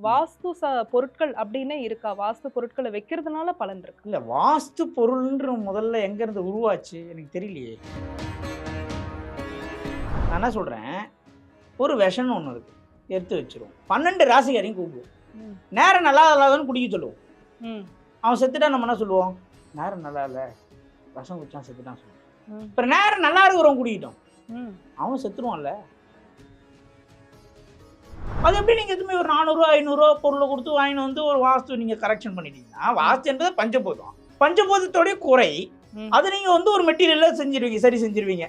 வாஸ்து ச பொருட்கள் அப்படின்னே இருக்கா? வாஸ்து பொருட்களை வைக்கிறதுனால பலன் இருக்கு. இல்ல வாஸ்து பொருள்ன்ற முதல்ல எங்க இருந்து உருவாச்சு எனக்கு தெரியலையே. நான் என்ன சொல்றேன்? ஒரு விஷம்னு ஒன்று இருக்கு. எடுத்து வச்சிருவோம். பன்னெண்டு ராசிக்காரையும் கூப்பிடுவோம். நேரம் நல்லா இல்லாதவன்னு குடிக்க சொல்லுவோம். ம், அவன் செத்துட்டா நம்ம என்ன சொல்லுவோம்? நேரம் நல்லா இல்லை. விஷம் குடிச்சான் செத்துட்டான் சொல்லுவோம். இப்போ நேரம் நல்லா இருக்கிறவன் குடிக்கிட்டோம் ம். அவன் செத்துருவான்ல. அது எப்படி நீங்கள் எதுவுமே ஒரு நானூறுரூவா ஐநூறுரூவா பொருளை கொடுத்து வாங்கிட்டு வந்து ஒரு வாஸ்து நீங்கள் கரெக்ஷன் பண்ணிட்டீங்கன்னா வாஸ்து என்பது பஞ்சபூதம் பஞ்சபூதத்தோடைய குறை. அது நீங்கள் வந்து ஒரு மெட்டீரியலில் செஞ்சிருவீங்க சரி செஞ்சிருவீங்க.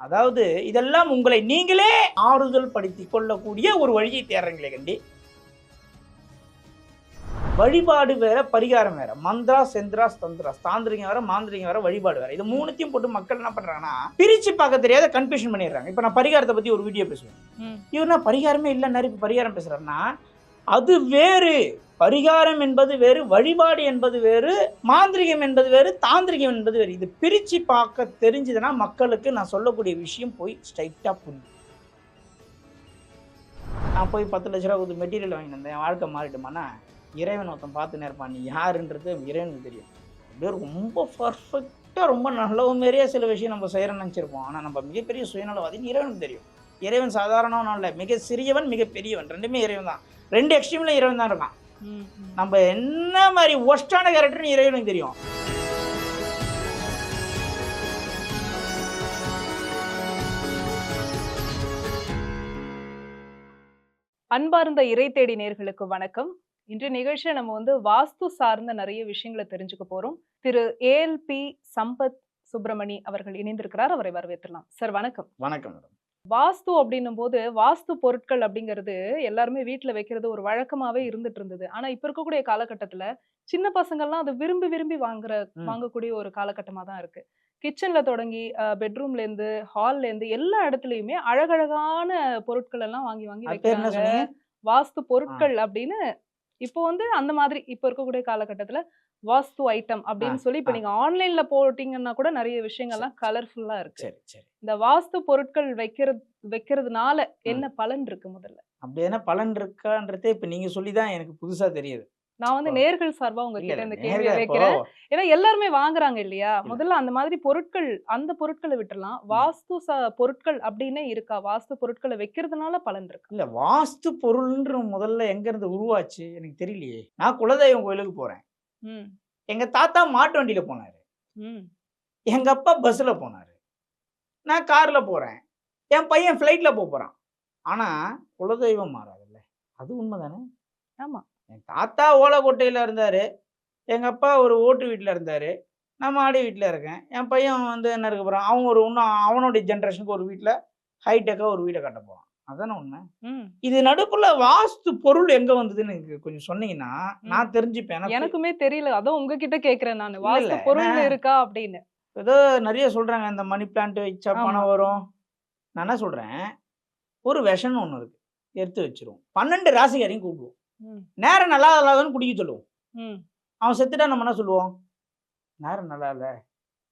அதாவது இதெல்லாம் உங்களை நீங்களே ஆறுதல் படுத்தி கொள்ளக்கூடிய ஒரு வழியை தேடுறீங்களே கண்டி வழிபாடு வேற பரிகாரம் வேற. மந்திரா செந்திராஸ் தந்திராஸ் தாந்திரிகம் வேற மாந்திரிகம் வேற வழிபாடு வேற. இது மூணுத்தையும் போட்டு மக்கள் என்ன பண்றாங்கன்னா பிரிச்சு பார்க்க தெரியாத கன்ஃபியூஷன் பண்ணிடுறாங்க. இப்போ நான் பரிகாரத்தை பத்தி ஒரு வீடியோ பேசுவேன். ம். இவர்னா பரிகாரமே இல்லைன்னாரு இப்போ பரிகாரம் பேசுறாருன்னா அது வேறு. பரிகாரம் என்பது வேறு வழிபாடு என்பது வேறு மாந்திரிகம் என்பது வேறு தாந்திரிகம் என்பது வேறு. இது பிரிச்சு பார்க்க தெரிஞ்சதுன்னா மக்களுக்கு நான் சொல்லக்கூடிய விஷயம் போய் ஸ்ட்ரைட்டா புரியும். நான் போய் பத்து லட்ச ரூபா கொடுத்து மெட்டீரியல் வாங்கிட்டு வந்தேன். என் வாழ்க்கை மாறிட்டுமானா இறைவன் ஒருத்தன் பார்த்துன்னு இருப்பான். நீ யாருன்றது இறைவனுக்கு தெரியும். அப்படியே ரொம்ப பர்ஃபெக்டாக ரொம்ப நல்ல மாரியே சில விஷயம் நம்ம செய்கிறோம்னு நினச்சிருப்போம். ஆனால் நம்ம மிகப்பெரிய சுயநலவாதின்னு இறைவனுக்கு தெரியும். இறைவன் சாதாரணவனும் இல்லை மிக சிறியவன் மிக பெரியவன். ரெண்டுமே இறைவன் தான். ரெண்டு எக்ஸ்ட்ரீமில் இறைவன் தான் இருக்கான். நம்ம என்ன மாதிரி ஒஸ்டான கேரக்டர்னு இறைவனுக்கு தெரியும். அன்பார்ந்த இறை தேடி நேர்களுக்கு வணக்கம். இன்றைய நிகழ்ச்சியில நம்ம வந்து வாஸ்து சார்ந்த நிறைய விஷயங்களை தெரிஞ்சுக்க போறோம். திரு ஏஎல்பி சம்பத் சுப்பிரமணி அவர்கள் இணைந்திருக்கிறார். அவரை வரவேற்றலாம் சார் வணக்கம். வணக்கம் மேடம். வாஸ்து அப்படின்னும் போது வாஸ்து பொருட்கள் அப்படிங்கிறது எல்லாருமே வீட்ல வைக்கிறது ஒரு வழக்கமாவே இருந்துட்டு இருந்தது. ஆனா இப்ப இருக்கக்கூடிய காலகட்டத்துல சின்ன பசங்கள்லாம் அதை விரும்பி விரும்பி வாங்குற. வாங்கக்கூடிய ஒரு காலகட்டமா தான் இருக்கு. கிச்சன்ல தொடங்கி பெட்ரூம்ல இருந்து ஹால்ல இருந்து எல்லா இடத்துலயுமே அழகழகான பொருட்கள் எல்லாம் வாங்கி வாங்கி வைக்கிறாங்க. வாஸ்து பொருட்கள் அப்படின்னு இப்போ வந்து அந்த மாதிரி இப்போ இருக்கக்கூடிய காலகட்டத்துல வாஸ்து ஐட்டம் அப்படின்னு சொல்லி இப்போ ஆ. நீங்க ஆன்லைன்ல போட்டீங்கன்னா கூட நிறைய விஷயங்கள்லாம் கலர்ஃபுல்லா இருக்கு. சரி சரி. இந்த வாஸ்து பொருட்கள் வைக்கிறது வைக்கிறதுனால என்ன பலன் இருக்கு முதல்ல? அப்படி என்ன பலன் இருக்கான்றதே இப்போ நீங்கள் சொல்லி தான் எனக்கு புதுசாக தெரியுது. நான் வந்து. நேர்கள் சார்பா உங்ககிட்ட இந்த கேள்வியை வைக்கிறேன் ஏன்னா எல்லாருமே வாங்குறாங்க இல்லையா? இல்ல. முதல்ல அந்த மாதிரி பொருட்கள் அந்த பொருட்களை விட்டுறலாம் வாஸ்து பொருட்கள் அப்படின்னே இருக்கா? வாஸ்து பொருட்களை வைக்கிறதுனால பலன் இருக்கு? இல்ல வாஸ்து பொருள்ன்ற முதல்ல எங்க இருந்து உருவாச்சு? எனக்கு தெரியலையே. நான் குலதெய்வம் கோயிலுக்கு போறேன். எங்க தாத்தா மாட்டு வண்டியில போனாரு. எங்க அப்பா பஸ்ல போனாரு. நான் கார்ல போறேன். என் பையன் ஃப்ளைட்ல போறான். ஆனா குலதெய்வம் மாறாதுல்ல. அது உண்மைதானே? ஆமா. என் தாத்தா ஓலைக்கோட்டையில இருந்தாரு. எங்க அப்பா ஒரு ஓட்டு வீட்டில் இருந்தாரு. நான் மாடி வீட்டில் இருக்கேன். என் பையன் வந்து என்ன இருக்க போறான்? அவன் ஒரு இன்னும் அவனுடைய ஜென்ரேஷனுக்கு ஒரு வீட்டில் ஹைடெக்காக ஒரு வீடை கட்ட போறான். அதானே உண்மை? இது நடுப்புல வாஸ்து பொருள் எங்க வந்ததுன்னு எனக்கு கொஞ்சம் சொன்னீங்கன்னா நான் தெரிஞ்சுப்பேன். எனக்கு எனக்குமே தெரியல. அதான் உங்ககிட்ட கேக்குறேன் நான். இல்ல, வாஸ்து பொருள் இருக்கா அப்படின்னு. ஏதோ நிறைய சொல்றாங்க. இந்த மணி பிளான்ட் வச்சா. பணம் வரும். நான் என்ன சொல்றேன்? ஒரு விஷம்னு ஒன்று இருக்கு. எடுத்து வச்சிருவோம். பன்னெண்டு ராசிக்காரையும் கூப்பிடுவோம். நேரம் நல்லா இல்லாதவன்னு குடிக்க சொல்லுவோம். அவன் செத்துட்டா நம்ம என்ன சொல்லுவோம்? நேரம் நல்லா இல்லை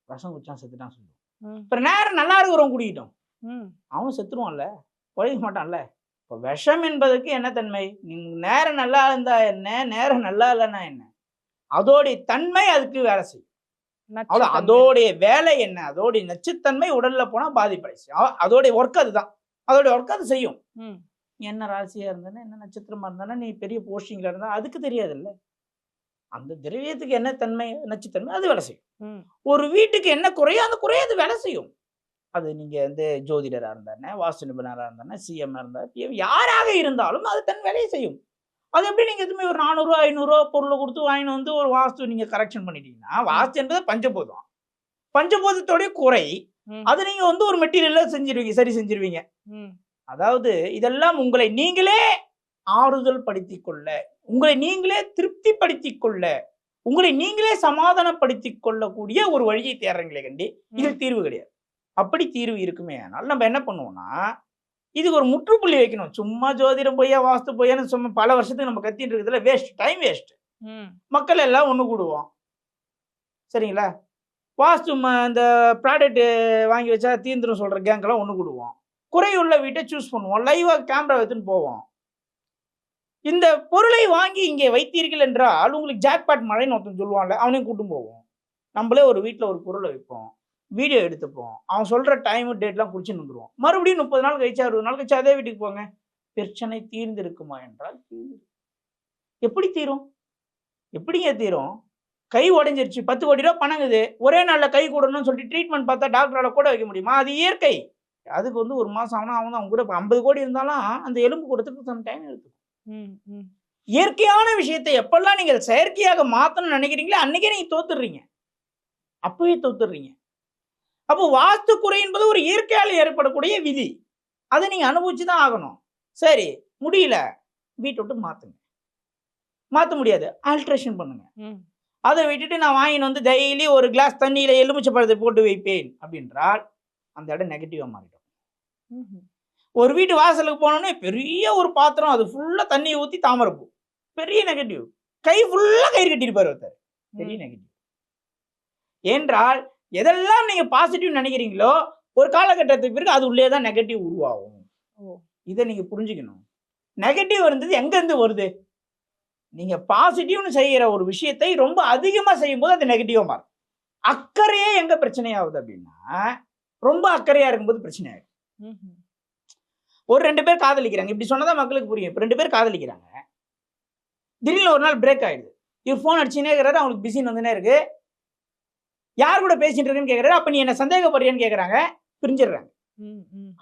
விஷம் குடிச்சான் செத்துட்டான் சொல்லுவோம். இப்போ நேரம் நல்லா இருக்கிறவன் குடிக்கிட்டோம். அவன் செத்துருவான்ல. உழைக்க மாட்டான்ல. இப்போ விஷம் என்பதற்கு என்ன தன்மை? நீங்க நேரம் நல்லா இருந்தா என்ன? நேரம் நல்லா இல்லைன்னா என்ன? அதோடைய தன்மை அதுக்கு வேலை செய்யும். அதோடைய வேலை என்ன? அதோடைய நச்சுத்தன்மை உடல்ல போனா பாதிப்படை செய்யும் அவ- அதோடைய ஒர்க் அதுதான். அதோடைய ஒர்க் அது செய்யும். என்ன ராசியா இருந்தானே என்ன நட்சத்திரமா இருந்தானே நீ பெரிய போஸ்டிங்ல இருந்தா அதுக்கு தெரியாதுல்ல. அந்த திரவியத்துக்கு என்ன தன்மை நச்சுத்தன்மை அது வேலை செய்யும். ஒரு வீட்டுக்கு என்ன குறையோ அந்த குறையோ அது வேலை செய்யும். அது நீங்க வந்து ஜோதிடரா இருந்தானே வாஸ்து நிபுணரா இருந்தானே சிஎம் இருந்தா PM யாராக இருந்தாலும் அது தன் வேலையை செய்யும். அது எப்படி நீங்க எதுவுமே ஒரு நானூறுரூவா ஐநூறுரூவா பொருளை கொடுத்து வாங்கிட்டு வந்து ஒரு வாஸ்து நீங்க கரெக்ஷன் பண்ணிட்டீங்கன்னா வாஸ்து என்பது பஞ்சபூதம். பஞ்சபூதத்தோடைய குறை. அது நீங்க வந்து ஒரு மெட்டீரியல்ல செஞ்சிருவீங்க சரி செஞ்சிருவீங்க. அதாவது இதெல்லாம் உங்களை நீங்களே ஆறுதல் படுத்திக் கொள்ள உங்களை நீங்களே திருப்திப்படுத்திக் கொள்ள உங்களை நீங்களே சமாதானப்படுத்திக் கொள்ளக்கூடிய ஒரு வழியை தேடுறீங்களே கண்டி இதில் தீர்வு கிடையாது. அப்படி தீர்வு இருக்குமே ஆனால் நம்ம என்ன பண்ணுவோம்னா இதுக்கு ஒரு முற்றுப்புள்ளி வைக்கணும். சும்மா ஜோதிடம் பொய்யா வாஸ்து பொய்யான்னு சும்மா பல வருஷத்துக்கு நம்ம கத்திட்டு இருக்கிறதுல வேஸ்ட் டைம் வேஸ்ட் மக்கள் எல்லாம் ஒன்று கூடுவோம். சரிங்களா? வாஸ்து இந்த ப்ராடக்ட் வாங்கி வச்சா தீந்துரும் சொல்கிற கேங்கெல்லாம் ஒன்று கூடுவோம். குறையுள்ள வீட்டை சூஸ் பண்ணுவோம் லைவாக கேமரா எடுத்துன்னு போவோம் இந்த பொருளை வாங்கி இங்கே வைத்தீர்கள் என்றால் உங்களுக்கு ஜாக்பாட் மழைன்னு ஒருத்தன் சொல்லுவான்ல அவனையும் கூட்டும் போவோம். நம்மளே ஒரு வீட்டில் ஒரு பொருளை வைப்போம். வீடியோ எடுத்துப்போம். அவன் சொல்கிற டைமு டேட்லாம் குடிச்சு நின்றுவோம் மறுபடியும் முப்பது நாள் கழிச்சு அறுபது நாள் கழிச்சு அதே வீட்டுக்கு போங்க. பிரச்சனை தீர்ந்திருக்குமா என்றால் தீர்ந்து எப்படி தீரும்? எப்படிங்க தீரும்? கை உடஞ்சிருச்சு பத்து கோடி ரூபா பணங்குது. ஒரே நாளில் கை கூடணும்னு சொல்லிட்டு ட்ரீட்மெண்ட் பார்த்தா டாக்டரால் கூட வைக்க முடியுமா? அது இயற்கை. அதுக்கு வந்து ஒரு மாசம் ஆகணும் அவன் அவங்க கூட இப்போ ஐம்பது கோடி இருந்தாலும் அந்த எலும்பு கொடுத்துட்டு சம் டைம் எடுத்துக்கும். இயற்கையான விஷயத்தை எப்பெல்லாம் நீங்கள் செயற்கையாக மாத்தணும்னு நினைக்கிறீங்களோ அன்னைக்கே நீங்க தோத்துடுறீங்க. அப்பவே தோத்துடுறீங்க. அப்போ வாஸ்து குறை என்பது ஒரு இயற்கையால் ஏற்படக்கூடிய விதி. அதை நீங்க அனுபவிச்சு தான் ஆகணும். சரி முடியல. வீட்டை விட்டு மாத்துங்க. மாத்த முடியாது. ஆல்ட்ரேஷன் பண்ணுங்க. அதை விட்டுட்டு நான் வாங்கின்னு வந்து டெய்லி ஒரு கிளாஸ் தண்ணியில எலுமிச்சை பழத்தை போட்டு வைப்பேன் அப்படின்றால் அந்த இடம் நெகட்டிவா மாறிடும். ஒரு வீட்டு வாசலுக்கு போனோன்னே பெரிய ஒரு பாத்திரம் அது ஃபுல்லா தண்ணியை ஊத்தி தாமரைப்பூ. பெரிய நெகட்டிவ் கை ஃபுல்லா கயிறு கட்டியிருப்பாரு ஒருத்தர். பெரிய. நெகட்டிவ் ஏன்றால் எதெல்லாம் நீங்க பாசிட்டிவ் நினைக்கிறீங்களோ ஒரு காலகட்டத்துக்கு பிறகு அது உள்ளே தான் நெகட்டிவ் உருவாகும். இதை நீங்க புரிஞ்சுக்கணும். நெகட்டிவ் இருந்தது எங்க இருந்து வருது? நீங்க பாசிட்டிவ்னு செய்யற ஒரு விஷயத்தை ரொம்ப அதிகமா செய்யும் போது அது நெகட்டிவா மாறும். அக்கறையே எங்க பிரச்சனையாகுது அப்படின்னா ரொம்ப அக்கறையா இருக்கும்போது பிரச்சனை ஆயிடும். ம்ஹும். ஒரு ரெண்டு பேர் காதலிக்கிறாங்க. இப்படி சொன்னதான் மக்களுக்கு புரியும். இப்போ ரெண்டு பேர் காதலிக்கிறாங்க. திடீர்னு ஒரு நாள் பிரேக் ஆயிடுது. இவர் ஃபோன் அடிச்சுனே இருக்கிறாரு. அவங்களுக்கு பிஸின்னு வந்துனே இருக்கு. யார் கூட பேசிட்டு இருக்குன்னு கேட்குறாரு அப்போ நீ என்ன சந்தேகப்படுறியான்னு கேட்குறாங்க பிரிஞ்சிடுறாங்க.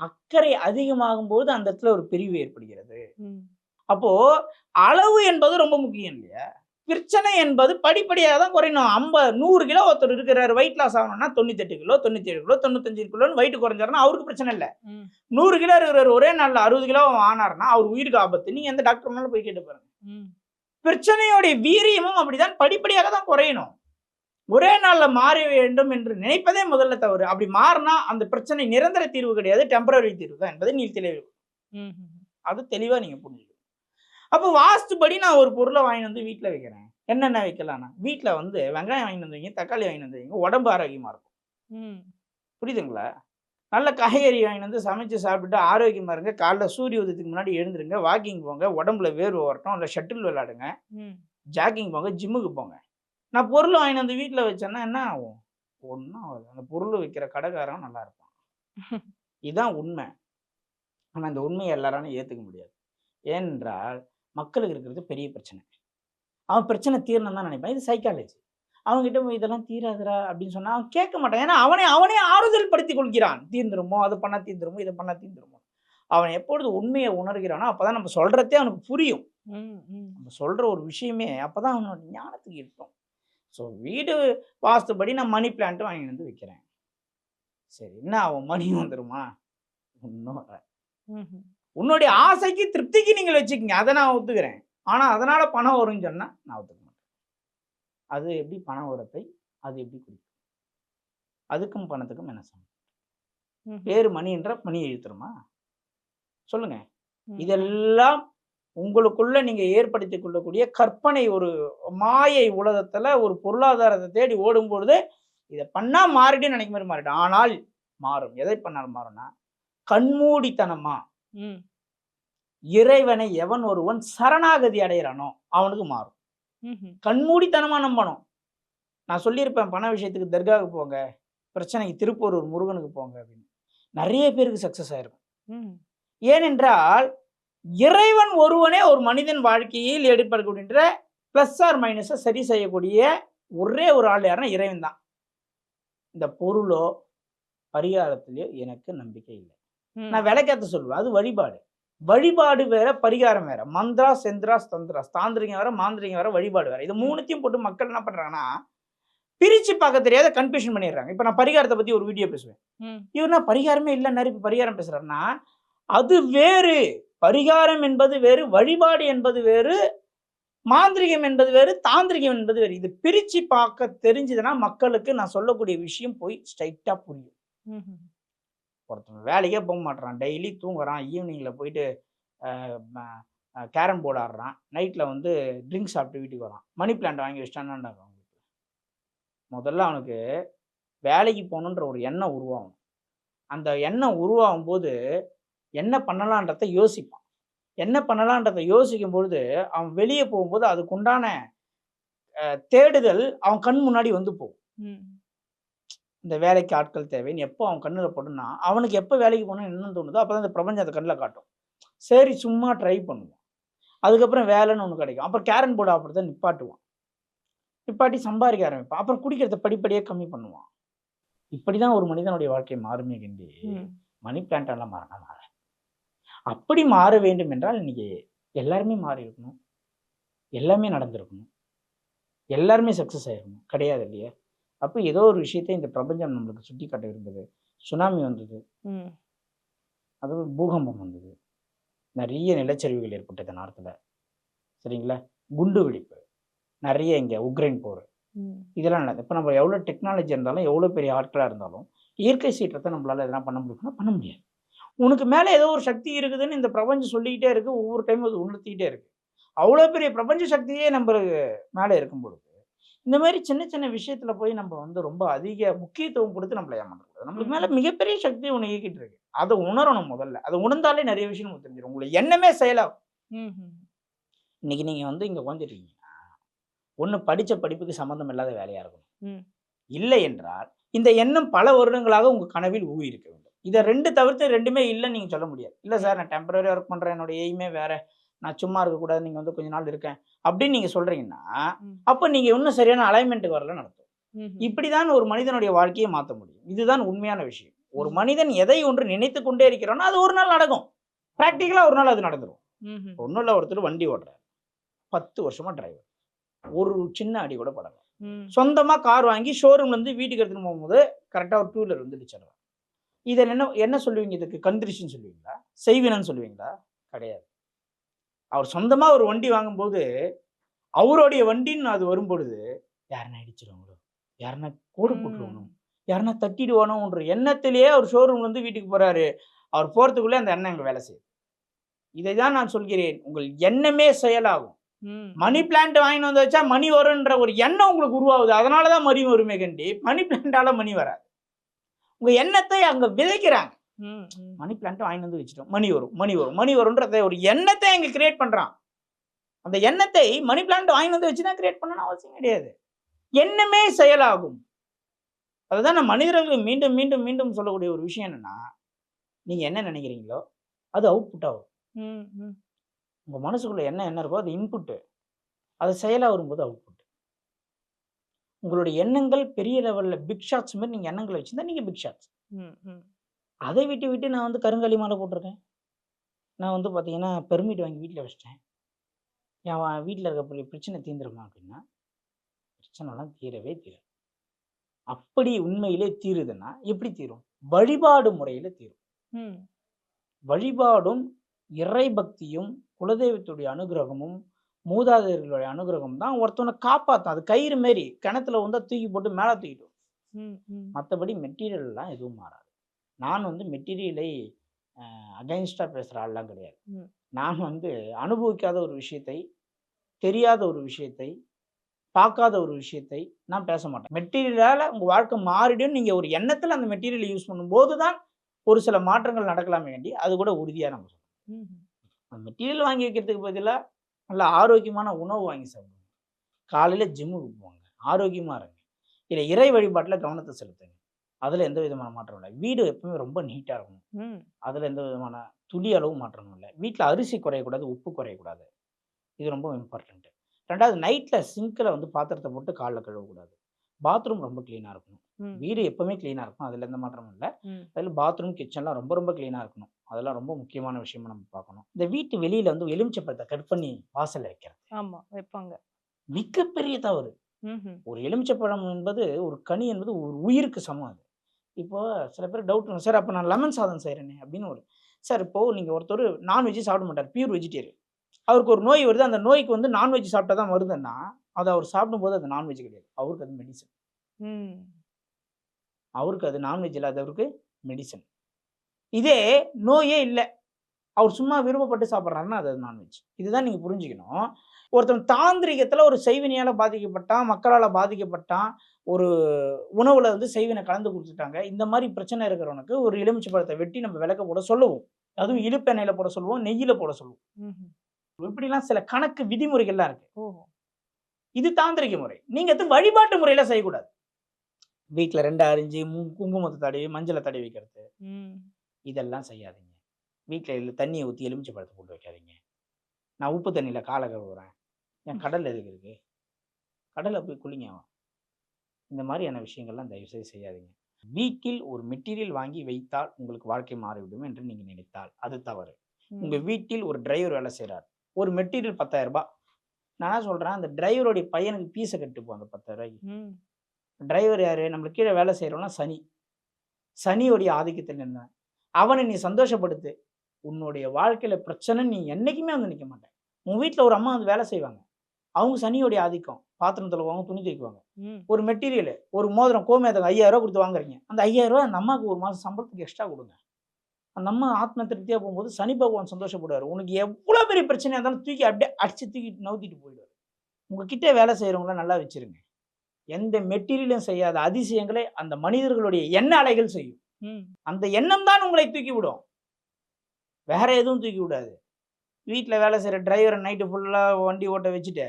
அக்கறை அதிகமாகும் போது அந்த இடத்துல ஒரு பிரிவு ஏற்படுகிறது. அப்போ அளவு என்பது ரொம்ப முக்கியம் இல்லையா? பிரச்சனை என்பது படிப்படியாக தான் குறையணும். ஐம்பது நூறு கிலோ ஒருத்தர் இருக்கிறாரு வெயிட் லாஸ் ஆகணும்னா தொண்ணூத்தெட்டு கிலோ தொண்ணூத்தி ஏழு கிலோ தொண்ணூத்தஞ்சு கிலோன்னு வெயிட் குறைஞ்சாருன்னா அவருக்கு பிரச்சனை இல்லை. நூறு கிலோ இருக்கிறவர் ஒரே நாள்ல அறுபது கிலோ ஆனார்னா அவர் உயிருக்கு ஆபத்து. நீங்க எந்த டாக்டர் வேணாலும் போய் கேட்டு பாருங்க. பிரச்சனையோடைய வீரியமும் அப்படிதான் படிப்படியாக தான் குறையணும். ஒரே நாள்ல மாற வேண்டும் என்று நினைப்பதே முதல்ல தவறு. அப்படி மாறினா அந்த பிரச்சனை நிரந்தர தீர்வு கிடையாது டெம்பரரி தீர்வு தான் என்பதை நீ தெளிவு. அது தெளிவா நீங்க புரிஞ்சுக்கணும். அப்போ வாஸ்துபடி நான் ஒரு பொருளை வாங்கி வந்து வீட்டில் வைக்கிறேன். என்னென்ன வைக்கலாம்னா வீட்டில் வந்து வெங்காயம் வாங்கி வந்து வைங்க தக்காளி வாங்கி வந்து வைங்க உடம்பு ஆரோக்கியமா இருக்கும். ம். புரியுதுங்களா? நல்ல காய்கறி வாங்கி வந்து சமைச்சு சாப்பிட்டுட்டு ஆரோக்கியமா இருங்க. காலைல சூரிய உதயத்துக்கு முன்னாடி எழுந்துருங்க வாக்கிங் போங்க உடம்புல வேர்வை வரட்டும் இல்லை ஷட்டில் விளையாடுங்க. ஜாக்கிங் போங்க ஜிம்முக்கு போங்க. நான் பொருள் வாங்கி வந்து வீட்டில் வச்சேன்னா என்ன ஆகும்? ஒன்றும் ஆகாது. அந்த பொருள் வைக்கிற கடைக்காரன் நல்லா இருப்பான். இதுதான் உண்மை. ஆனால் இந்த உண்மையை எல்லாராலும் ஏற்றுக்க முடியாது. ஏனென்றால் மக்களுக்கு இருக்கிறது பெரிய பிரச்சனை. அவன் பிரச்சனை தீரணும் தான் நினைப்பான். இது சைக்காலஜி அவன்கிட்ட போய் இதெல்லாம் தீராதுடா அப்படின்னு சொன்னா அவன் கேட்க மாட்டான். ஏன்னா அவனே அவனே ஆறுதல் படுத்திக் கொள்கிறான். தீர்ந்துருமோ அதை பண்ணா தீர்ந்துருமோ இதை பண்ணா தீர்ந்துருமோ அவன் எப்பொழுது உண்மையை உணர்கிறானோ அப்பதான் நம்ம சொல்றதே அவனுக்கு புரியும். நம்ம சொல்ற ஒரு விஷயமே அப்பதான் அவனோட ஞானத்துக்கு இருக்கும். ஸோ வீடு வாஸ்துபடி நான் மணி பிளான்ட் வாங்கி வந்து வைக்கிறேன். சரி என்ன அவன் மணி வந்துருமா? ஒன்றும் ம்ஹும். உன்னுடைய ஆசைக்கு திருப்திக்கு நீங்கள் வச்சுக்கங்க. அதை நான் ஒத்துக்கிறேன். ஆனா அதனால பணம் வரும்னு சொன்னா நான் ஒத்துக்க மாட்டேன். அது எப்படி பணம் வரத்தை அது எப்படி குறிக்கும்? அதுக்கும் பணத்துக்கும் என்ன சம்பந்தம். பேரு மணி என்ற மணி எழுத்துருமா? சொல்லுங்க. இதெல்லாம் உங்களுக்குள்ள நீங்க ஏற்படுத்திக் கொள்ளக்கூடிய கற்பனை ஒரு மாயை உலகத்துல ஒரு பொருளாதாரத்தை தேடி ஓடும் பொழுது இதை பண்ணா மாறிட்டு நினைக்க மாதிரி மாறிடும். ஆனால் மாறும். எதை பண்ணாலும் மாறும்னா கண்மூடித்தனமா ம். இறைவனை எவன் ஒருவன் சரணாகதி அடைகிறானோ அவனுக்கு மாறும். கண்மூடித்தனமா நம்பணும் நான் சொல்லியிருப்பேன் பண விஷயத்துக்கு தர்காவுக்கு போங்க பிரச்சனைக்கு திருப்பூர் முருகனுக்கு போங்க அப்படின்னு நிறைய பேருக்கு சக்சஸ் ஆயிருக்கும். ஏனென்றால் இறைவன் ஒருவனே ஒரு மனிதன் வாழ்க்கையில் ஏற்படக்கூடிய ப்ளஸ் ஆர் மைனஸை சரி செய்யக்கூடிய ஒரே ஒரு ஆள் யாருன்னா இறைவன் தான் இந்த பொருளோ பரிகாரத்திலேயோ எனக்கு நம்பிக்கை இல்லை. நான் விளக்கத்தை சொல்லுவேன். அது வழிபாடு. வழிபாடு வேற பரிகாரம் வேற. மந்திரா செந்திராஸ் தந்திராஸ் தாந்திரிகம் வேற மாந்திரிகம் வேற வழிபாடு வேற. இது மூணுத்தையும் போட்டு மக்கள் என்ன பண்றாங்கன்னா பிரிச்சு பார்க்க தெரியாத கன்ஃபியூஷன் பண்ணிடுறாங்க. இப்போ நான் பரிகாரத்தை பத்தி ஒரு வீடியோ பேசுவேன். ம். இவர்னா பரிகாரமே இல்லைன்னாரு இப்போ பரிகாரம் பேசுறாருன்னா அது வேறு. பரிகாரம் என்பது வேறு வழிபாடு என்பது வேறு மாந்திரிகம் என்பது வேறு தாந்திரிகம் என்பது வேறு. இது பிரிச்சு பார்க்க தெரிஞ்சதுன்னா மக்களுக்கு நான் சொல்லக்கூடிய விஷயம் போய் ஸ்ட்ரைட்டா புரியும். ஒருத்தன் வேலைக்கே போக மாட்றான். டெய்லி தூங்குறான். ஈவினிங்கில் போயிட்டு கேரம் போர்டு ஆடுறான். நைட்டில் வந்து ட்ரிங்க்ஸ் சாப்பிட்டு வீட்டுக்கு வரான். மணி பிளான்ட் வாங்கி வச்சிட்டான்னு அவனுக்கு. முதல்ல அவனுக்கு வேலைக்கு போகணுன்ற ஒரு எண்ணம் உருவாகும். அந்த எண்ணம் உருவாகும் போது என்ன பண்ணலான்றத யோசிப்பான். என்ன பண்ணலான்றதை யோசிக்கும் பொழுது அவன் வெளியே போகும்போது அதுக்குண்டான தேடுதல் அவன் கண் முன்னாடி வந்து போகும். இந்த வேலைக்கு ஆட்கள் தேவைன்னு எப்போ அவன் கண்ணில் படுனா அவனுக்கு எப்போ வேலைக்கு போகணும்னு என்னன்னு தோணுதோ அப்போ தான் இந்த பிரபஞ்சம் அந்த கண்ணில் காட்டும். சரி சும்மா ட்ரை பண்ணுவான் அதுக்கப்புறம் வேலைன்னு ஒன்று கிடைக்கும். அப்புறம் கேரன் போர்டு ஆப்படுறத நிப்பாட்டுவான். நிப்பாட்டி சம்பாதிக்க ஆரம்பிப்பான். அப்புறம் குடிக்கிறத படிப்படியாக கம்மி பண்ணுவான். இப்படி தான் ஒரு மனிதனுடைய வாழ்க்கை மாறுமே கண்டி. மணி பிளான்டெல்லாம் மாறினா மாற. அப்படி மாற வேண்டும் என்றால் இன்னைக்கு எல்லாருமே மாறி இருக்கணும். எல்லாமே நடந்திருக்கணும். எல்லாருமே சக்ஸஸ் ஆயிருக்கணும். கிடையாது இல்லையா? அப்போ ஏதோ ஒரு விஷயத்தை இந்த பிரபஞ்சம் நம்மளுக்கு சுட்டி காட்ட விரும்புது சுனாமி வந்தது. அது பூகம்பம் வந்தது. நிறைய நிலச்சரிவுகள் ஏற்பட்டது நார்த்தில். சரிங்களா? குண்டு வெடிப்பு. நிறைய இங்கே உக்ரைன் போர். இதெல்லாம் நடக்குது இப்போ நம்ம எவ்வளோ டெக்னாலஜி இருந்தாலும் எவ்வளோ பெரிய ஆட்களாக இருந்தாலும் இயற்கை சீற்றத்தை நம்மளால எதனா பண்ண முடியும்னா பண்ண முடியாது. உனக்கு மேலே ஏதோ ஒரு சக்தி இருக்குதுன்னு இந்த பிரபஞ்சம் சொல்லிக்கிட்டே இருக்கு. ஒவ்வொரு டைமும் அது உணர்த்திக்கிட்டே இருக்கு. அவ்வளோ பெரிய பிரபஞ்ச சக்தியே நம்மளுக்கு மேலே இருக்கும் பொழுது இந்த மாதிரி சின்ன சின்ன விஷயத்துல போய் நம்ம வந்து ரொம்ப அதிக முக்கியத்துவம் கொடுத்து நம்மளை ஏமாற்றக்கூடாது நம்மளுக்கு மேலே மிகப்பெரிய சக்தி ஒன்று இயக்கிட்டு இருக்கு. அதை உணரணும் முதல்ல. அதை உணர்ந்தாலே நிறைய விஷயம் நமக்கு தெரிஞ்சிடும் உங்களுக்கு எண்ணமே செயலாகும். இன்னைக்கு நீங்கள் வந்து இங்கே உட்காந்துருக்கீங்கன்னா ஒன்று படித்த படிப்புக்கு சம்மந்தம் இல்லாத வேலையாக இருக்கணும். இல்லை என்றால் இந்த எண்ணம் பல வருடங்களாக உங்கள் கனவில் ஊறி இருக்க வேண்டும். இதை ரெண்டு தவிர்த்து ரெண்டுமே இல்லைன்னு நீங்கள் சொல்ல முடியாது. இல்லை சார் நான் டெம்பரரி ஒர்க் பண்ணுறேன் என்னோட எய்மே வேற. நான் சும்மா இருக்கக்கூடாது நீங்கள் வந்து கொஞ்ச நாள் இருக்கேன் அப்படின்னு நீங்கள் சொல்கிறீங்கன்னா. அப்போ நீங்கள் இன்னும் சரியான அலைன்மெண்ட்டுக்கு வரல நடத்தும். இப்படிதான் ஒரு மனிதனுடைய வாழ்க்கையை மாற்ற முடியும். இதுதான் உண்மையான விஷயம். ஒரு மனிதன் எதை ஒன்று நினைத்து கொண்டே இருக்கிறானோ அது ஒரு நாள் நடக்கும். ப்ராக்டிக்கலாக ஒரு நாள் அது நடந்துடும். ஒன்றும் இல்லை ஒருத்தர் வண்டி ஓட்டுறாரு. பத்து வருஷமா டிரைவர் ஒரு சின்ன அடி கூட படல. சொந்தமாக கார் வாங்கி ஷோரூம்ல இருந்து வீட்டுக்கு எடுத்துன்னு போகும்போது கரெக்டாக ஒரு டூ வீலர் வந்து இடிச்சிடுறாரு இதை என்ன என்ன சொல்லுவீங்க இதுக்கு? கந்திரிச்சின்னு சொல்லுவீங்களா? செய்வினன்னு சொல்லுவீங்களா? கிடையாது. அவர் சொந்தமாக ஒரு வண்டி வாங்கும்போது அவருடைய வண்டின்னு அது வரும்பொழுது யாருன்னா இடிச்சிருவாங்களோ? யாருன்னா கோடு போட்டுருவானோ? யாருன்னா தட்டிடுவானோன்ற எண்ணத்திலேயே அவர் ஷோரூம்ல இருந்து வீட்டுக்கு போறாரு. அவர் போறதுக்குள்ளே அந்த எண்ணம் இங்கே வேலை செய்யுது. இதை தான் நான் சொல்கிறேன். உங்கள் எண்ணமே செயலாகும். மணி பிளான்ட் வாங்கிட்டு வந்து வச்சா மணி வரும்ன்ற ஒரு எண்ணம் உங்களுக்கு உருவாகுது. அதனால தான் மணி வருமே கண்டி. மணி பிளான்ட்டால மணி வராது. உங்க எண்ணத்தை அங்க விதைக்கிறாங்க. மணி பிளான்ட் வாங்கிட்டு வந்து வச்சுட்டோம். மணி வரும் மணி வரும். மணி வரும்ன்றத ஒரு எண்ணத்தை அங்க கிரியேட் பண்றான். அந்த எண்ணத்தை மணி பிளான்ட் வாங்கிட்டு வந்து வச்சு தான் கிரியேட் பண்ணணும் அவசியம் கிடையாது. எண்ணமே செயலாகும். அதுதான் நான் மனிதர்களுக்கு மீண்டும் மீண்டும் மீண்டும் சொல்லக்கூடிய ஒரு விஷயம் என்னன்னா நீங்க என்ன நினைக்கிறீங்களோ அது அவுட்புட் ஆகும். உங்க மனசுக்குள்ள என்ன என்ன இருக்கோ அது இன்புட்டு அது செயலா வரும்போது அவுட்புட் உங்களுடைய எண்ணங்கள் பெரிய லெவல்ல பிக் ஷாட்ஸ் மாதிரி நீங்க எண்ணங்களை வச்சிருந்தா நீங்க பிக் ஷாட்ஸ் ம். ம். அதை விட்டு விட்டு நான் வந்து கருங்காலி மாலை போட்டிருக்கேன் நான் வந்து பார்த்தீங்கன்னா பெர்மிட் வாங்கி வீட்டில் வச்சிட்டேன் என் வீட்டில் இருக்க பிரச்சனை தீர்ந்துருமா அப்படின்னா பிரச்சனைலாம் தீரவே தீரும் அப்படி உண்மையிலே தீருதுன்னா எப்படி தீரும் வழிபாடு முறையில் தீரும். வழிபாடும் இறை பக்தியும் குலதெய்வத்துடைய அனுகிரகமும் மூதாதையர்களுடைய அனுகிரகம் தான் ஒருத்தவனை காப்பாற்றும் அது கயிறு மாரி கிணத்துல வந்து தூக்கி போட்டு மேலே தூக்கிட்டு வரும். ம். ம். மற்றபடி மெட்டீரியல்லாம் எதுவும் மாறாது நான் வந்து மெட்டீரியலை அகைன்ஸ்டாக பேசுகிற ஆள்லாம் கிடையாது. நான் வந்து அனுபவிக்காத ஒரு விஷயத்தை தெரியாத ஒரு விஷயத்தை பார்க்காத ஒரு விஷயத்தை நான் பேச மாட்டேன். மெட்டீரியலால் உங்கள் வாழ்க்கை மாறிடும். நீங்கள் ஒரு எண்ணத்தில் அந்த மெட்டீரியலை யூஸ் பண்ணும்போது தான் ஒரு சில மாற்றங்கள் நடக்கலாமே வேண்டி அது கூட உறுதியாக நம்ம சொல்றோம். ம். அந்த மெட்டீரியல் வாங்கி வைக்கிறதுக்கு பதிலாக நல்ல ஆரோக்கியமான உணவு வாங்கி சாப்பிடுங்க காலையில் ஜிம்முக்கு போங்க ஆரோக்கியமாக இருங்க. இல்லை இறை வழிபாட்டில் கவனத்தை செலுத்துங்க. அதில் எந்த விதமான மாற்றம் இல்லை. வீடு எப்பவுமே ரொம்ப நீட்டாக இருக்கணும். அதில் எந்த விதமான துளி அளவு மாற்றமும் இல்லை. வீட்டில் அரிசி குறையக்கூடாது உப்பு குறையக்கூடாது. இது ரொம்ப இம்பார்ட்டண்ட்டு ரெண்டாவது நைட்டில் சிங்கில் வந்து பாத்திரத்தை போட்டு காலில் கழுவக்கூடாது. பாத்ரூம் ரொம்ப க்ளீனாக இருக்கணும். வீடு எப்பவுமே க்ளீனாக இருக்கும் அதில் எந்த மாற்றமும் இல்லை. அதில் பாத்ரூம் கிச்சன்லாம் ரொம்ப ரொம்ப க்ளீனாக இருக்கணும். அதெல்லாம் ரொம்ப முக்கியமான விஷயமா நம்ம பார்க்கணும். இந்த வீட்டு வெளியில் வந்து எலுமிச்சப்பழத்தை கட் பண்ணி வாசல்ல வைக்கிறது. ஆமா வைப்பாங்க. மிகப்பெரிய தவறு. ஒரு எலுமிச்சப்பழம் என்பது ஒரு கனி என்பது ஒரு உயிருக்கு சமம் அது. இப்போ சில பேர் டவுட் சார் அப்போ நான் லெமன் சாதம் செய்கிறேனே அப்படின்னு ஒரு சார் இப்போ நீங்கள் ஒருத்தர் நான்வெஜ் சாப்பிட மாட்டார். பியூர் வெஜிடேரியன் அவருக்கு ஒரு நோய் வருது. அந்த நோய்க்கு வந்து நான்வெஜ் சாப்பிட்டா தான் வருதுன்னா அது அவர் சாப்பிடும்போது அது நான்வெஜ் கிடையாது. அவருக்கு அது மெடிசன். அவருக்கு அது நான்வெஜ் இல்லாதவருக்கு மெடிசன் இதே நோயே இல்லை. அவர் சும்மா விருப்பப்பட்டு சாப்பிட்றாருன்னா அது நான்வெஜ் இதுதான் நீங்கள் புரிஞ்சுக்கணும். ஒருத்தன் தாந்திரிகத்தில் ஒரு செய்வினையால் பாதிக்கப்பட்டான் மக்களால் பாதிக்கப்பட்டான் ஒரு உணவில் வந்து செய்வினை கலந்து கொடுத்துட்டாங்க. இந்த மாதிரி பிரச்சனை இருக்கிறவனுக்கு ஒரு எலுமிச்சை பழத்தை வெட்டி நம்ம விளக்க போட சொல்லுவோம். அதுவும் இழுப்பெண்ணெயில போட சொல்லுவோம் நெய்யில போட சொல்லுவோம். இப்படிலாம் சில கணக்கு விதிமுறைகள்லாம் இருக்கு. இது தாந்திரிக முறை. நீங்க இது வழிபாட்டு முறையில செய்யக்கூடாது. வீட்டுல ரெண்டு அரிஞ்சு குங்குமத்தை தடவி மஞ்சளை தடவி வைக்கிறது. இதெல்லாம் செய்யாதீங்க. வீட்டில் இல்லை தண்ணியை ஊற்றி எலுமிச்சை பழத்தை போட்டு வைக்காதீங்க. நான் உப்பு தண்ணியில் காலை கழுவுறேன். என் கடல் எதுக்கு இருக்கு? கடலை போய் குளிங்க. இந்த மாதிரியான விஷயங்கள்லாம் தயவுசெய்து செய்யாதீங்க. வீட்டில் ஒரு மெட்டீரியல் வாங்கி வைத்தால் உங்களுக்கு வாழ்க்கை மாறிவிடும் என்று நீங்கள் நினைத்தால் அது தவறு. ம். உங்க வீட்டில் ஒரு டிரைவர் வேலை செய்கிறார் ஒரு மெட்டீரியல் பத்தாயிரம் ரூபாய். நான் என்ன சொல்றேன்? அந்த டிரைவருடைய பையனுக்கு பீஸை கட்டுப்போம் அந்த பத்தாயிரம் ரூபாய்க்கு. டிரைவர் யாரு? நம்மளுக்கு கீழே வேலை செய்கிறவனா சனி. சனியோடைய ஆதிக்கத்தில் நின்றவன் அவனை நீ சந்தோஷப்படுத்து. உன்னுடைய வாழ்க்கையில பிரச்சனை நீ என்னைக்குமே வந்து நிற்க மாட்டேன். உன் வீட்டில் ஒரு அம்மா வந்து வேலை செய்வாங்க. அவங்க சனியோடைய ஆதிக்கம். பாத்திரம் தொலைவாங்க துணி தைக்குவாங்க ம். ஒரு மெட்டீரியல் ஒரு மோதிரம் கோமேதகம் ஐயாயிரம் ரூபா கொடுத்து வாங்குறீங்க. அந்த ஐயாயிரம் ரூபா அந்த அம்மாவுக்கு ஒரு மாதம் சம்பளத்துக்கு எக்ஸ்ட்ரா கொடுங்க. அந்த அம்மா ஆத்ம திருப்தியாக போகும்போது சனி பகவான் சந்தோஷப்படுவார். உனக்கு எவ்வளோ பெரிய பிரச்சனையாக இருந்தாலும் தூக்கி அப்படியே அடிச்சு தூக்கி நவுத்திட்டு போயிடுவார். உங்ககிட்ட வேலை செய்கிறவங்கள நல்லா வச்சிருங்க. எந்த மெட்டீரியலும் செய்யாத அதிசயங்களை அந்த மனிதர்களுடைய எண்ண அலைகள் செய்யும். அந்த எண்ணம் தான் உங்களை தூக்கி விடும். வேற எதுவும் தூக்கி விடாது. வீட்டில் வேலை செய்கிற டிரைவரை நைட்டு ஃபுல்லாக வண்டி ஓட்ட வச்சுட்டு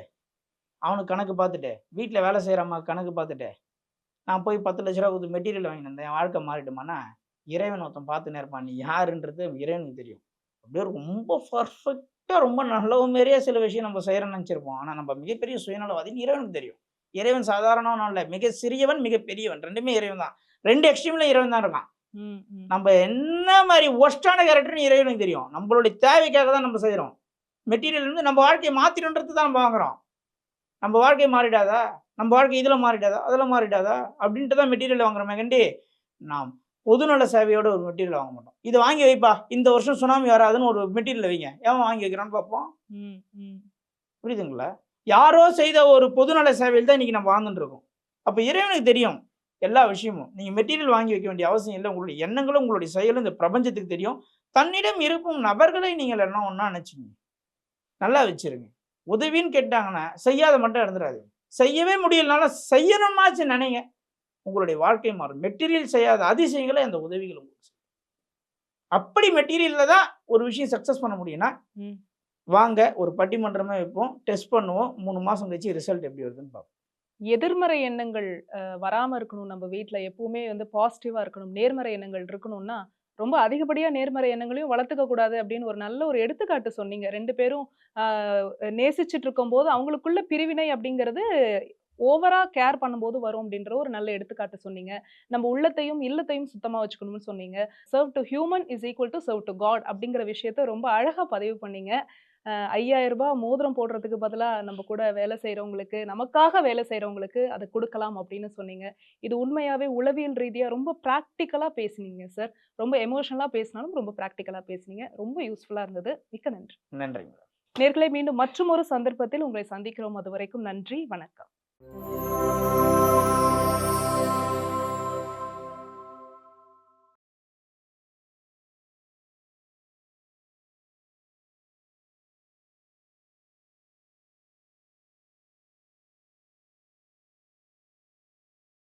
அவனுக்கு கணக்கு பார்த்துட்டு. வீட்டில் வேலை செய்கிற அம்மா கணக்கு பார்த்துட்டு. நான் போய் பத்து லட்ச ரூபா கொடுத்து மெட்டீரியல் வாங்கி வந்தேன். என் வாழ்க்கை மாறிடுமானா இறைவன் ஒருத்தன் பார்த்துன்னு இருப்பான் நீ யாருன்றது இறைவனுக்கு தெரியும். அப்படியே ரொம்ப பர்ஃபெக்டாக ரொம்ப நல்ல மாரியே சில விஷயம் நம்ம செய்கிறோம்னு நினச்சிருப்போம். ஆனால் நம்ம மிகப்பெரிய சுயநலவாதின்னு இறைவனுக்கு தெரியும். இறைவன் சாதாரணவனும் இல்லை. மிக சிறியவன் மிக பெரியவன். ரெண்டுமே இறைவன் தான். ரெண்டு எக்ஸ்ட்ரீம்ல இறைவன் தான் இருக்கான். நம்ம என்ன மாதிரி ஒஸ்டான கேரக்டர்னு இறைவனுக்கு தெரியும். நம்மளுடைய தேவைக்காக தான் நம்ம செய்கிறோம் மெட்டீரியல் வந்து நம்ம வாழ்க்கையை மாற்றிடன்றது தான் நம்ம வாங்குறோம். நம்ம வாழ்க்கை மாறிடாதா? நம்ம வாழ்க்கை இதில் மாறிடாதா? அதில் மாறிடாதா? அப்படின்ட்டு தான் மெட்டீரியல் வாங்குறோமே கண்டி நாம் பொதுநல சேவையோட ஒரு மெட்டீரியல் வாங்க மாட்டோம். இதை வாங்கி வைப்பா. இந்த வருஷம் சுனாமி வராதுன்னு ஒரு மெட்டீரியல் வைங்க. ஏன் வாங்கி வைக்கிறான்னு பார்ப்போம். புரியுதுங்களா? யாரோ செய்த ஒரு பொதுநல சேவையில் தான் இன்னைக்கு நம்ம வாழ்ந்துட்டு இருக்கோம். அப்போ இறைவனுக்கு தெரியும் எல்லா விஷயமும். நீங்க மெட்டீரியல் வாங்கி வைக்க வேண்டிய அவசியம் இல்லை. உங்களுடைய எண்ணங்களும் உங்களுடைய செயலும் இந்த பிரபஞ்சத்துக்கு தெரியும். தன்னிடம் இருக்கும் நபர்களை நீங்கள் என்ன ஒன்றா நினச்சிங்க? நல்லா வச்சிருங்க. உதவின்னு கேட்டாங்கன்னா செய்யாத மட்டும் இருந்துடாது செய்யவே முடியலனால செய்யணுமாச்சு நினைங்க. உங்களுடைய வாழ்க்கை மாறும். மெட்டீரியல் செய்யாத அதிசயங்களை அந்த உதவிகள் உங்களுக்கு. அப்படி மெட்டீரியலில் தான் ஒரு விஷயம் சக்ஸஸ் பண்ண முடியும்னா. வாங்க ஒரு பட்டிமன்றமே வைப்போம் டெஸ்ட் பண்ணுவோம் மூணு மாதம் கழிச்சு ரிசல்ட் எப்படி வருதுன்னு பார்ப்போம். எதிர்மறை எண்ணங்கள் அஹ், வராம இருக்கணும் நம்ம வீட்ல. எப்பவுமே வந்து பாசிட்டிவா இருக்கணும். நேர்மறை எண்ணங்கள் இருக்கணும்னா ரொம்ப அதிகப்படியாக நேர்மறை எண்ணங்களையும் வளர்த்துக்க கூடாது அப்படின்னு ஒரு நல்ல ஒரு எடுத்துக்காட்டு சொன்னீங்க. ரெண்டு பேரும் நேசிச்சுட்டு இருக்கும்போது அவங்களுக்குள்ள பிரிவினை அப்படிங்கிறது ஓவரா கேர் பண்ணும்போது வரும் அப்படின்ற ஒரு நல்ல எடுத்துக்காட்டு சொன்னீங்க. நம்ம உள்ளத்தையும் இல்லத்தையும் சுத்தமா வச்சுக்கணும்னு சொன்னீங்க. Serve to human is equal to serve to god அப்படிங்கிற விஷயத்த ரொம்ப அழகா பதிவு பண்ணீங்க. ஐயாயிரம் ரூபாய் மோதிரம் போடுறதுக்கு பதிலா நம்ம கூட வேலை செய்றவங்களுக்கு நமக்காக வேலை செய்றவங்களுக்கு அதை கொடுக்கலாம் அப்படின்னு சொன்னீங்க. இது உண்மையாவே உளவியல் ரீதியா ரொம்ப ப்ராக்டிக்கலா பேசுனீங்க சார் ரொம்ப எமோஷனலா பேசினாலும் ரொம்ப ப்ராக்டிக்கலா பேசுனீங்க. ரொம்ப யூஸ்ஃபுல்லா இருந்தது. மிக்க நன்றி. நன்றிங்க. நேர்களை மீண்டும் மற்றும் ஒரு சந்தர்ப்பத்தில் உங்களை சந்திக்கிறோம். அது வரைக்கும் நன்றி. வணக்கம்.